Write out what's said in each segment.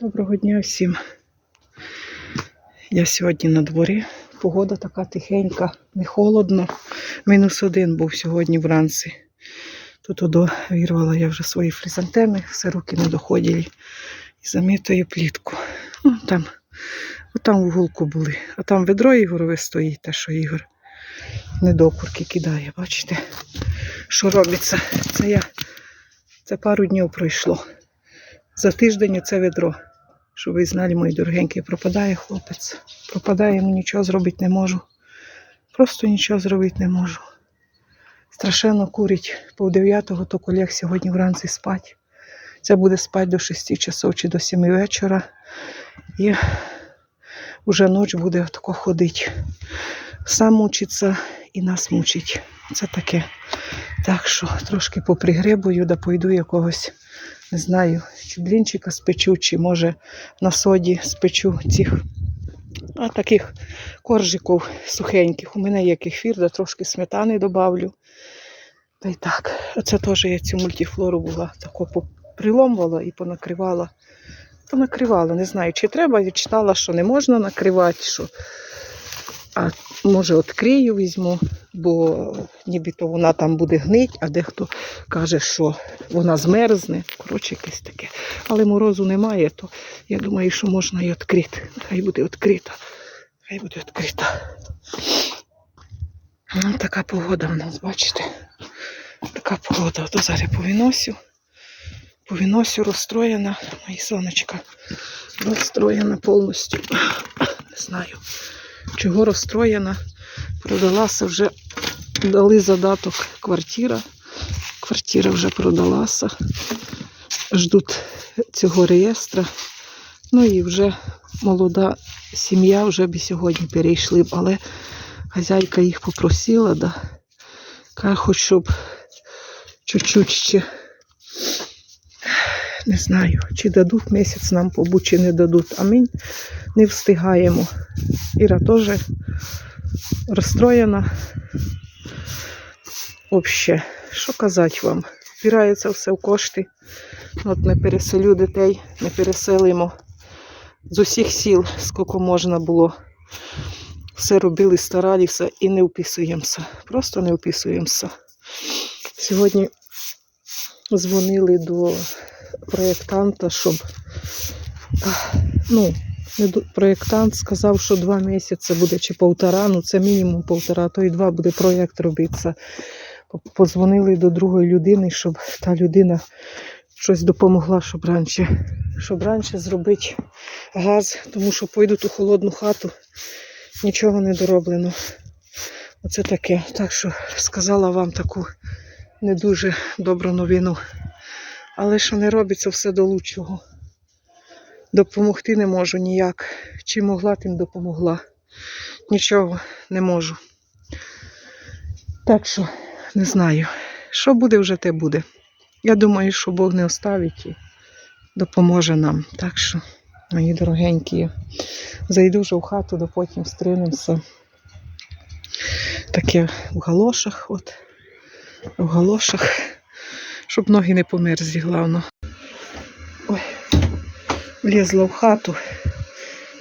Доброго дня всім. Я сьогодні на дворі. Погода така тихенька, не холодно. Мінус один був сьогодні вранці. Тут одо вірвала я вже свої фризантеми, все руки не доходили. І замітую плітку. Ну, там, там в уголку були. А там ведро Ігорове стоїть, те, що Ігор недокурки кидає. Бачите, що робиться? Це я це пару днів пройшло. За тиждень це ведро. Щоб ви знали, мої дорогенькі, пропадає хлопець. Пропадає, йому нічого зробити не можу. Просто нічого зробити не можу. Страшенно курить. Пов дев'ятого, то колег сьогодні вранці спать. Це буде спати до 6 часов чи до 7 вечора. І вже ніч буде тако ходити. Сам мучиться і нас мучить. Це таке. Так що трошки попригребую, да пойду якогось, не знаю, чи блінчика спечу, чи може на соді спечу цих а таких коржиків сухеньких. У мене є кефір, да трошки сметани добавлю. Та й так. Оце теж я цю мультифлору була тако приломувала і понакривала. Понакривала, не знаю, чи треба, я читала, що не можна накривати, що а може відкрию візьму, бо нібито вона там буде гнить, а дехто каже, що вона змерзне. Коротше, якесь таке. Але морозу немає, то я думаю, що можна і відкрити. Хай буде відкрита. Хай буде відкрита. Ну, така погода в нас, бачите? Така погода. То зараз повіносю. Повіносю розстроєна. Мої сонечка розстроєна повністю. Не знаю чого розстроєна. Продалася вже, дали задаток квартира. Квартира вже продалася. Ждуть цього реєстра. Ну і вже молода сім'я вже б сьогодні перейшли але хазяйка їх попросила, да. каже, хоч щоб чуть-чуть ще не знаю, чи дадуть місяць нам побути, чи не дадуть. А ми не встигаємо. Іра теж розстроєна. Взагалі, що казати вам? Впирається все в кошти. От не переселю дітей, не переселимо. З усіх сіл, скільки можна було. Все робили, старалися і не вписуємося. Просто не вписуємося. Сьогодні дзвонили до проєктанта, щоб ну, проєктант сказав, що два місяці буде чи півтора, ну це мінімум півтора, то і два буде проєкт робитися. Позвонили до другої людини, щоб та людина щось допомогла, щоб раніше, щоб раніше зробити газ, тому що пойдуть у холодну хату, нічого не дороблено. Оце таке. Так що сказала вам таку не дуже добру новину. Але що не робиться все до лучшого. Допомогти не можу ніяк. Чи могла, тим допомогла. Нічого не можу. Так що, не знаю. Що буде, вже те буде. Я думаю, що Бог не оставить і допоможе нам. Так що, мої дорогенькі, зайду вже в хату, до потім стринемося. Таке в галошах, от, в галошах щоб ноги не померзли, головно. Ой, влізла в хату.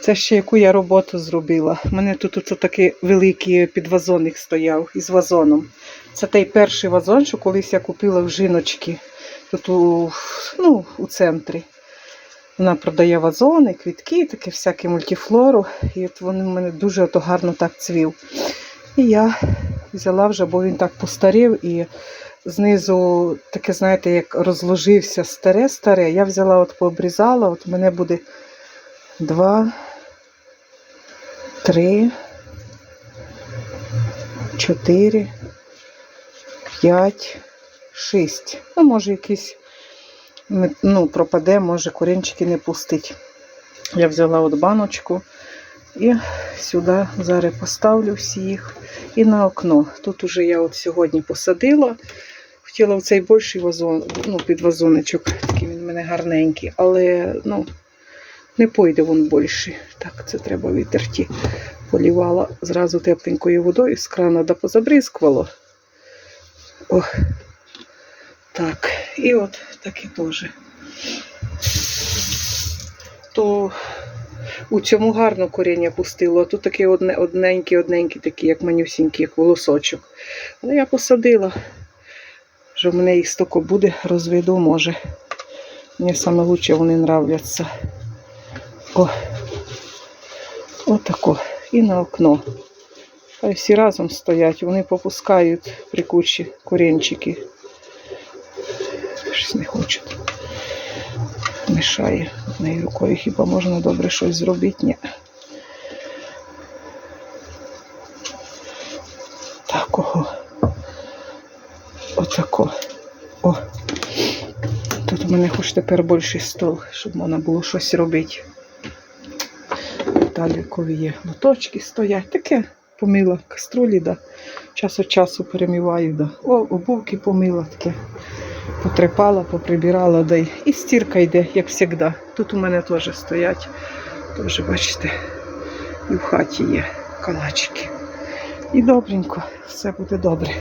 Це ще яку я роботу зробила. У мене тут, тут такий великий підвазонник стояв із вазоном. Це той перший вазон, що колись я купила в жіночки тут у, ну, у центрі. Вона продає вазони, квітки, таке всяке мультифлору. І от він у мене дуже ото гарно так цвів. І я взяла вже, бо він так постарів і знизу таке, знаєте, як розложився старе-старе. Я взяла, от пообрізала, от у мене буде два, три, чотири, п'ять, шість. Ну, може, якийсь ну, пропаде, може, корінчики не пустить. Я взяла от баночку. І сюди зараз поставлю всі їх і на окно. Тут уже я от сьогодні посадила. Хотіла в цей більший вазон, ну, під вазоночок, такий він у мене гарненький, але ну, не пойде він більший. Так, це треба витерти. Полівала зразу тепленькою водою з крана да позабризкувало. О, так, і от такі теж. У цьому гарно коріння пустило, а тут такі одне, одненькі, одненькі, такі, як манюсінькі, як волосочок. Але я посадила. Вже в мене їх стільки буде, розведу, може. Мені лучше вони нравляться. О. Отако. І на окно. Хай всі разом стоять, вони попускають при кучі корінчики. Щось не хочуть. Мішає однією рукою. Хіба можна добре щось зробити? Ні. Такого. Отако. О. Тут у мене хоч тепер більший стол, щоб можна було щось робити. Талікові є лоточки стоять. Таке помила каструлі, да. час від часу перемиваю, да. О, обувки помила таке. Потрепала, поприбирала, да й і стірка йде, як завжди. Тут у мене теж стоять. Теж, бачите, і в хаті є калачики. І добренько, все буде добре.